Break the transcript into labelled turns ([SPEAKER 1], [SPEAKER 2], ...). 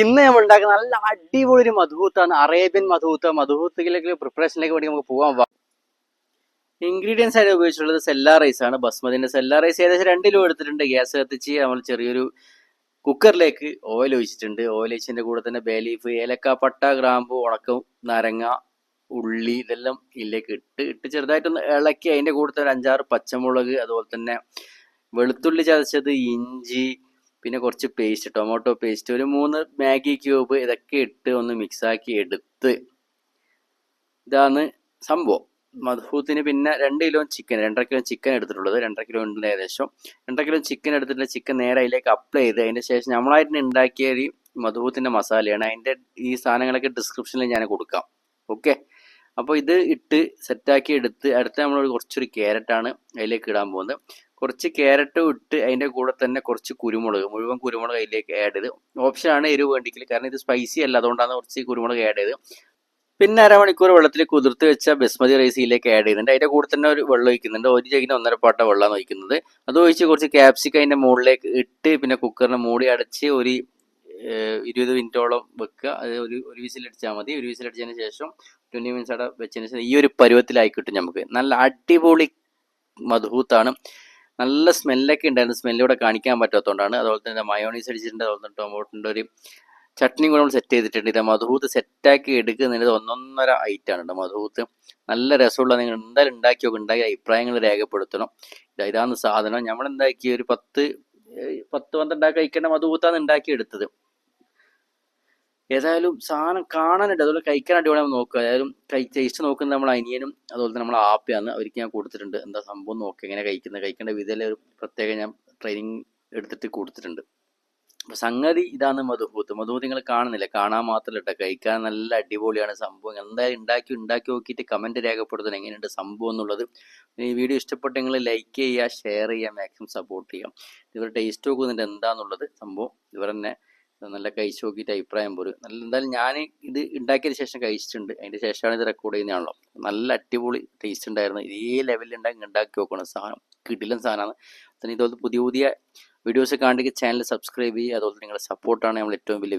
[SPEAKER 1] ഇന്ന് നമ്മൾ ഉണ്ടാക്കുന്ന നല്ല അടിപൊളി ഒരു മധുഹൂത്താണ്. അറേബ്യൻ മധുഹൂത്ത്. മധുഹൂത്തിലേക്ക് പ്രിപ്പറേഷനിലേക്ക് വേണ്ടി നമുക്ക് പോകാൻ ഇൻഗ്രീഡിയൻസ് ആയിട്ട് ഉപയോഗിച്ചിട്ടുള്ളത് സെല്ലാ റൈസ് ആണ്. ബസ്മതിന്റെ സെല്ലാ റൈസ് ഏകദേശം രണ്ട് കിലോ എടുത്തിട്ടുണ്ട്. ഗ്യാസ് കത്തിച്ച് നമ്മൾ ചെറിയൊരു കുക്കറിലേക്ക് ഓയിൽ ഒഴിച്ചിട്ടുണ്ട്. ഓയിൽ ഒഴിച്ചതിന്റെ കൂടെ തന്നെ ബേലീഫ് ഏലക്ക പട്ട ഗ്രാമ്പു ഉണക്കം നാരങ്ങ ഉള്ളി ഇതെല്ലാം ഇതിലേക്ക് ഇട്ട് ഇട്ട് ചെറുതായിട്ടൊന്ന് ഇളക്കി. അതിന്റെ കൂടെ തന്നെ അഞ്ചാറ് പച്ചമുളക് അതുപോലെ തന്നെ വെളുത്തുള്ളി ചതച്ചത് ഇഞ്ചി പിന്നെ കുറച്ച് പേസ്റ്റ് ടൊമാറ്റോ പേസ്റ്റ് ഒരു മൂന്ന് മാഗി ക്യൂബ് ഇതൊക്കെ ഇട്ട് ഒന്ന് മിക്സാക്കി എടുത്ത് ഇതാണ് സംഭവം. മധുഹൂത്തിന് പിന്നെ രണ്ട് കിലോ ചിക്കൻ രണ്ടര കിലോ ചിക്കൻ എടുത്തിട്ടുള്ളത്. രണ്ടര കിലോ ഉണ്ട് ഏകദേശം. രണ്ടര കിലോ ചിക്കൻ എടുത്തിട്ട് ചിക്കൻ നേരെ അതിലേക്ക് അപ്ലൈ ചെയ്ത് അതിന് ശേഷം നമ്മളായിട്ട് ഉണ്ടാക്കിയ ഒരു മധുഹൂത്തിന്റെ മസാലയാണ്. അതിന്റെ ഈ സാധനങ്ങളൊക്കെ ഡിസ്ക്രിപ്ഷനിൽ ഞാൻ കൊടുക്കാം. ഓക്കെ അപ്പോൾ ഇത് ഇട്ട് സെറ്റാക്കി എടുത്ത് അടുത്ത നമ്മൾ കുറച്ചൊരു ക്യാരറ്റാണ് അതിലേക്ക് ഇടാൻ പോകുന്നത്. കുറച്ച് ക്യാരറ്റും ഇട്ട് അതിന്റെ കൂടെ തന്നെ കുറച്ച് കുരുമുളക് മുഴുവൻ കുരുമുളക് അതിലേക്ക് ആഡ് ചെയ്ത്. ഓപ്ഷനാണ് എരിവ് വേണ്ടിക്കൽ കാരണം ഇത് സ്പൈസി അല്ല. അതുകൊണ്ടാണ് കുറച്ച് കുരുമുളക് ആഡ് ചെയ്ത്. പിന്നെ അരമണിക്കൂർ വെള്ളത്തിൽ കുതിർത്ത് വെച്ച ബസ്മതി റൈസ് ആഡ് ചെയ്യുന്നുണ്ട് അതിന്റെ കൂടെ തന്നെ ഒരു വെള്ളം ഒഴിക്കുന്നുണ്ട്. ഒരു ജഗിന് ഒന്നര പാട്ട വെള്ളമാണ് ഒഴിക്കുന്നത്. അത് ഒഴിച്ച് കുറച്ച് ക്യാപ്സിക്ക അതിന്റെ മുകളിലേക്ക് ഇട്ട് പിന്നെ കുക്കറിന് മൂടി അടച്ച് ഒരു ഇരുപത് മിനിറ്റോളം വെക്കുക. അത് ഒരു ഒരു വിസിലടിച്ചാൽ മതി. ഒരു വിസിലടിച്ചതിന് ശേഷം ട്വന്റി മിനിറ്റ്സ് അവിടെ വെച്ചതിന് ശേഷം ഈ ഒരു പരുവത്തിലായി കിട്ടും നമുക്ക്. നല്ല അടിപൊളി മധുഹൂത്താണ്. നല്ല സ്മെല്ലൊക്കെ ഉണ്ടായിരുന്നു. സ്മെല്ലിവിടെ കാണിക്കാൻ പറ്റാത്തതുകൊണ്ടാണ്. അതുപോലെ തന്നെ മയോണീസ് അടിച്ചിട്ടുണ്ട്. അതുപോലെ തന്നെ ടൊമാറ്റോന്റെ ഒരു ചട്നിയും കൂടെ നമ്മൾ സെറ്റ് ചെയ്തിട്ടുണ്ട്. ഇത് മധുഹൂത്ത് സെറ്റാക്കി എടുക്കുന്നത് ഒന്നൊന്നര ഐറ്റാണ് കേട്ടോ മധുഹൂത്ത് നല്ല രസമുള്ള നിങ്ങൾ എന്തായാലും ഉണ്ടാക്കി നോക്കി. ഉണ്ടാക്കിയ അഭിപ്രായങ്ങൾ രേഖപ്പെടുത്തണം. ഇതാ ഇതാണ് സാധനം. നമ്മൾ എന്താക്കി ഒരു പത്ത് പത്ത് പന്ത്രണ്ടാക്കി കഴിക്കേണ്ട മധുഹൂത്താണ് ഉണ്ടാക്കി എടുത്തത് ഏതായാലും സാധനം കാണാനുണ്ട്. അതുപോലെ കഴിക്കാൻ അടിപൊളി നമ്മൾ നോക്കുക. ഏതായാലും കൈ ടേസ്റ്റ് നോക്കുന്നത് നമ്മൾ അനിയനും അതുപോലെ തന്നെ നമ്മൾ ആപ്പിയാണ്. അവർക്ക് ഞാൻ കൊടുത്തിട്ടുണ്ട്. എന്താ സംഭവം നോക്കുക എങ്ങനെ കഴിക്കുന്നത് കഴിക്കേണ്ട വിധത്തിൽ ഒരു പ്രത്യേകം ഞാൻ ട്രെയിനിങ് എടുത്തിട്ട് കൊടുത്തിട്ടുണ്ട്. അപ്പൊ സംഗതി ഇതാണ് മധുഭൂത്ത് മധുഭൂത്ത് നിങ്ങൾ കാണുന്നില്ല? കാണാൻ മാത്രമല്ല കേട്ടോ കഴിക്കാൻ നല്ല അടിപൊളിയാണ് സംഭവം. എന്തായാലും ഉണ്ടാക്കി ഉണ്ടാക്കി നോക്കിയിട്ട് കമന്റ് രേഖപ്പെടുത്തണം. എങ്ങനെയുണ്ട് സംഭവം എന്നുള്ളത്. ഈ വീഡിയോ ഇഷ്ടപ്പെട്ടെങ്കിൽ ലൈക്ക് ചെയ്യുക ഷെയർ ചെയ്യുക മാക്സിമം സപ്പോർട്ട് ചെയ്യാം ഇവർ ടേസ്റ്റ് നോക്കുന്നുണ്ട് എന്താന്നുള്ളത് സംഭവം. ഇവർ തന്നെ നല്ല കഴിച്ചു നോക്കിയിട്ട് അഭിപ്രായം പോലും. നല്ല എന്തായാലും ഞാൻ ഇത് ഉണ്ടാക്കിയതിന് ശേഷം കഴിച്ചിട്ടുണ്ട്. അതിന്റെ ശേഷമാണ് ഇത് റെക്കോർഡ് ചെയ്യുന്നതാണല്ലോ. നല്ല അടിപൊളി ടേസ്റ്റ് ഉണ്ടായിരുന്നു. ഇതേ ലെവലിൽ ഉണ്ടാക്കി ഉണ്ടാക്കി നോക്കണം. സാധനം കിടിലൻ സാധനമാണ്. തന്നെ ഇതുപോലത്തെ പുതിയ പുതിയ വീഡിയോസ് കാണുക ചാനൽ സബ്സ്ക്രൈബ് ചെയ്യുക. അതുപോലെ നിങ്ങളുടെ സപ്പോർട്ടാണ് നമ്മൾ ഏറ്റവും വലിയ